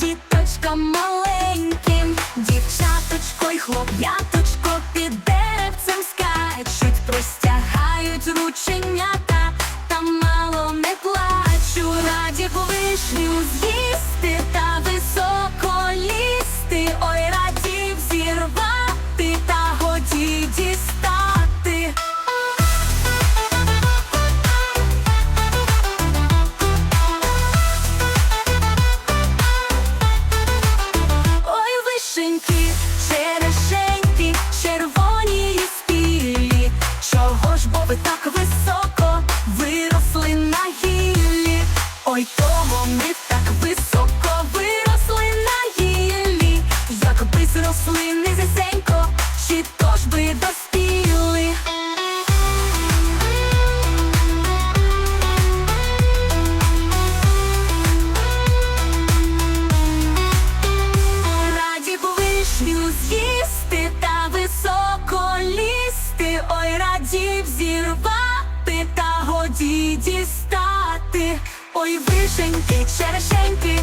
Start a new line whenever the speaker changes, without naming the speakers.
діточкам маленьким, дівчаточко й хлоп'яточко під деревцем скачуть, простягають рученята, та мало не плачу, раді вишню з'їсти та високо лізти, ой радів зірвати та. Низесенько, чи то ж би доспіли. Раді б вишню з'їсти та високо лізти, ой, раді б зірвати та годі дістати. Ой, вишеньки, черешеньки,